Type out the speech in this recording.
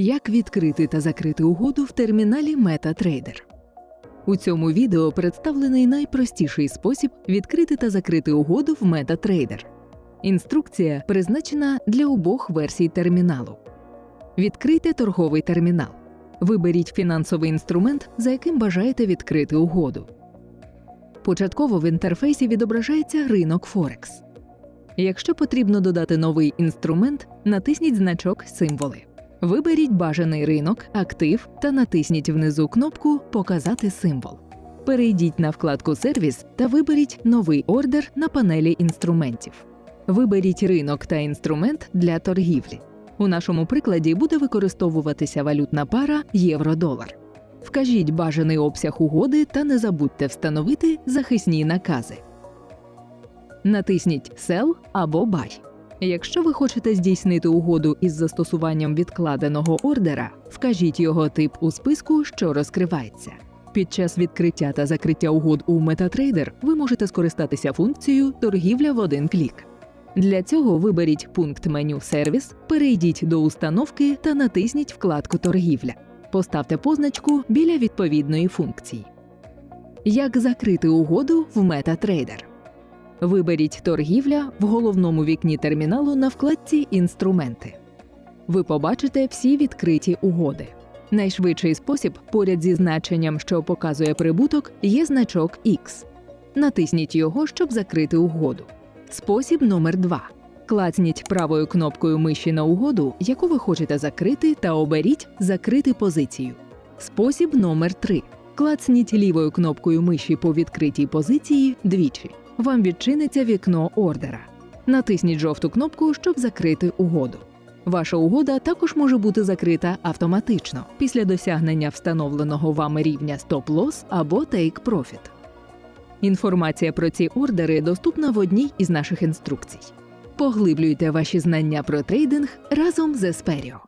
Як відкрити та закрити угоду в терміналі MetaTrader. У цьому відео представлений найпростіший спосіб відкрити та закрити угоду в MetaTrader. Інструкція призначена для обох версій терміналу. Відкрийте торговий термінал. Виберіть фінансовий інструмент, за яким бажаєте відкрити угоду. Початково в інтерфейсі відображається ринок Форекс. Якщо потрібно додати новий інструмент, натисніть значок Символи. Виберіть бажаний ринок, актив та натисніть внизу кнопку Показати символ. Перейдіть на вкладку Сервіс та виберіть новий ордер на панелі інструментів. Виберіть ринок та інструмент для торгівлі. У нашому прикладі буде використовуватися валютна пара євро-долар. Вкажіть бажаний обсяг угоди та не забудьте встановити захисні накази. Натисніть Sell або Buy. Якщо ви хочете здійснити угоду із застосуванням відкладеного ордера, вкажіть його тип у списку, що розкривається. Під час відкриття та закриття угод у MetaTrader ви можете скористатися функцією Торгівля в один клік. Для цього виберіть пункт меню Сервіс, перейдіть до установки та натисніть вкладку Торгівля. Поставте позначку біля відповідної функції. Як закрити угоду в MetaTrader? Виберіть торгівля в головному вікні терміналу на вкладці Інструменти. Ви побачите всі відкриті угоди. Найшвидший спосіб поряд зі значенням, що показує прибуток, є значок X. Натисніть його, щоб закрити угоду. Спосіб номер 2. Клацніть правою кнопкою миші на угоду, яку ви хочете закрити, та оберіть Закрити позицію. Спосіб номер 3. Клацніть лівою кнопкою миші по відкритій позиції двічі. Вам відчиниться вікно ордера. Натисніть жовту кнопку, щоб закрити угоду. Ваша угода також може бути закрита автоматично після досягнення встановленого вами рівня стоп-лосс або take profit. Інформація про ці ордери доступна в одній із наших інструкцій. Поглиблюйте ваші знання про трейдинг разом з Есперіо.